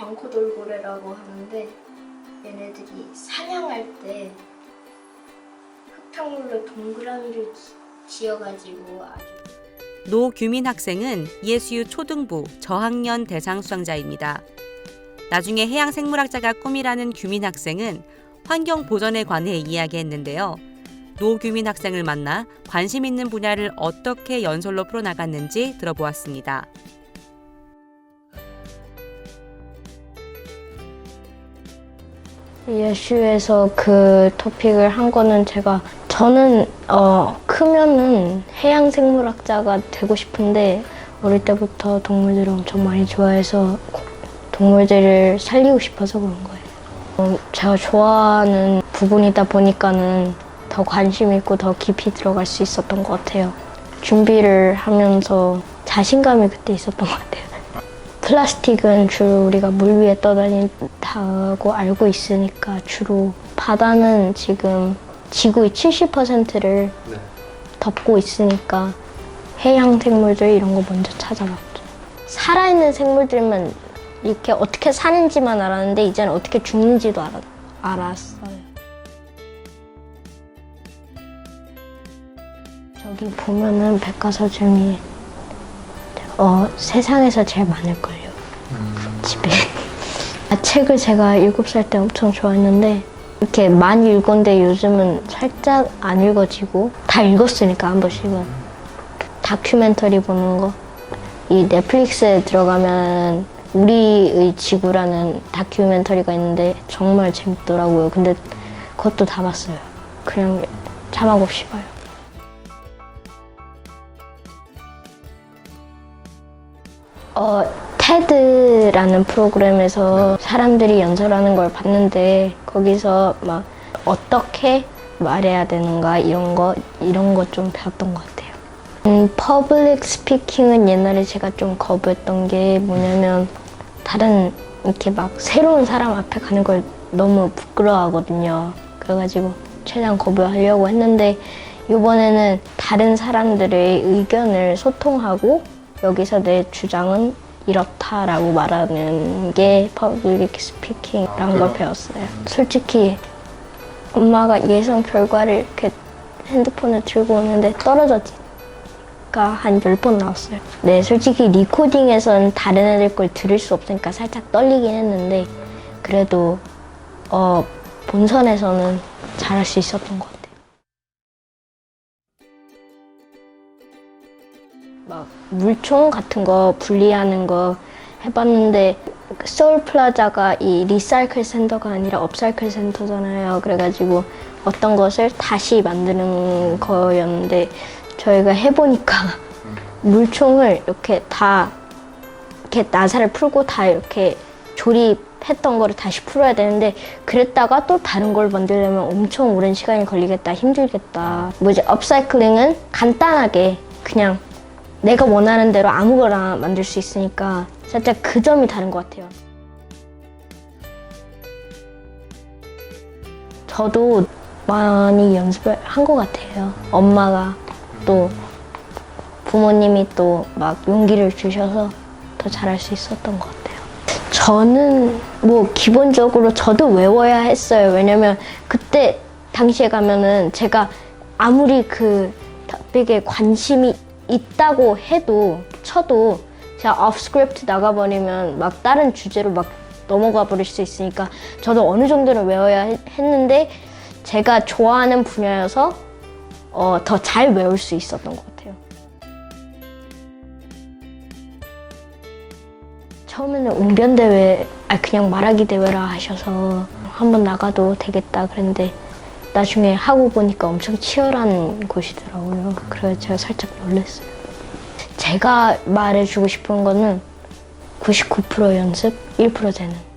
병코돌고래라고 하는데 얘네들이 사냥할 때 흙탕물로 동그라미를 기- 지어가지고 아주 노규민 학생은 예수유 초등부 저학년 대상 수상자입니다. 나중에 해양생물학자가 꿈이라는 규민 학생은 환경 보전에 관해 이야기했는데요. 노규민 학생을 만나 관심 있는 분야를 어떻게 연설로 풀어나갔는지 들어보았습니다. 예슈에서 그 토픽을 한 거는 제가 저는 어 크면은 해양 생물학자가 되고 싶은데 어릴 때부터 동물들을 엄청 많이 좋아해서 동물들을 살리고 싶어서 그런 거예요. 어, 제가 좋아하는 부분이다 보니까는 더 관심 있고 더 깊이 들어갈 수 있었던 것 같아요. 준비를 하면서 자신감이 그때 있었던 것 같아요. 플라스틱은 주로 우리가 물 위에 떠다닌다고 알고 있으니까 주로 바다는 지금 지구의 70%를 네. 덮고 있으니까 해양 생물들 이런 거 먼저 찾아봤죠. 살아있는 생물들만 이렇게 어떻게 사는지만 알았는데 이제는 어떻게 죽는지도 알아, 알았어요. 저기 보면은 백과사전이 어, 세상에서 제일 많을걸요. 집에. 아, 책을 제가 일곱 살 때 엄청 좋아했는데 이렇게 많이 읽었는데 요즘은 살짝 안 읽어지고 다 읽었으니까 한 번씩은 다큐멘터리 보는 거. 이 넷플릭스에 들어가면 우리의 지구라는 다큐멘터리가 있는데 정말 재밌더라고요. 근데 그것도 다 봤어요. 그냥 자막 없이 봐요. 어, 테드라는 프로그램에서 사람들이 연설하는 걸 봤는데 거기서 막 어떻게 말해야 되는가 이런 거 이런 거 좀 배웠던 것 같아요. 음, 퍼블릭 스피킹은 옛날에 제가 좀 거부했던 게 뭐냐면 다른 이렇게 막 새로운 사람 앞에 가는 걸 너무 부끄러워하거든요. 그래가지고 최대한 거부하려고 했는데 이번에는 다른 사람들의 의견을 소통하고 여기서 내 주장은 이렇다라고 말하는 게 퍼블릭 스피킹이라는 걸 배웠어요. 솔직히 엄마가 예상 결과를 이렇게 핸드폰을 들고 오는데 떨어졌지 가 한 열 번 나왔어요. 네, 솔직히 리코딩에서는 다른 애들 걸 들을 수 없으니까 살짝 떨리긴 했는데 그래도 어, 본선에서는 잘할 수 있었던 것 같아요. 막 물총 같은 거 분리하는 거 해봤는데 서울 플라자가 이 리사이클 센터가 아니라 업사이클 센터잖아요. 그래가지고 어떤 것을 다시 만드는 거였는데 저희가 해보니까 물총을 이렇게 다 이렇게 나사를 풀고 다 이렇게 조립했던 거를 다시 풀어야 되는데 그랬다가 또 다른 걸 만들려면 엄청 오랜 시간이 걸리겠다 힘들겠다 뭐지 업사이클링은 간단하게 그냥 내가 원하는 대로 아무거나 만들 수 있으니까 살짝 그 점이 다른 것 같아요. 저도 많이 연습을 한 것 같아요. 엄마가 또 부모님이 또 막 용기를 주셔서 더 잘할 수 있었던 것 같아요. 저는 뭐 기본적으로 저도 외워야 했어요. 왜냐면 그때 당시에 가면은 제가 아무리 그 토픽에 관심이 있다고 해도 쳐도 제가 off script 나가버리면 막 다른 주제로 막 넘어가 버릴 수 있으니까 저도 어느 정도는 외워야 했- 했는데 제가 좋아하는 분야여서 어, 더 잘 외울 수 있었던 것 같아요. 처음에는 웅변 대회, 아 그냥 말하기 대회라 하셔서 한번 나가도 되겠다 그랬는데 나중에 하고 보니까 엄청 치열한 곳이더라고요. 그래서 제가 살짝 놀랐어요. 제가 말해주고 싶은 거는 99% 연습, 1% 재능.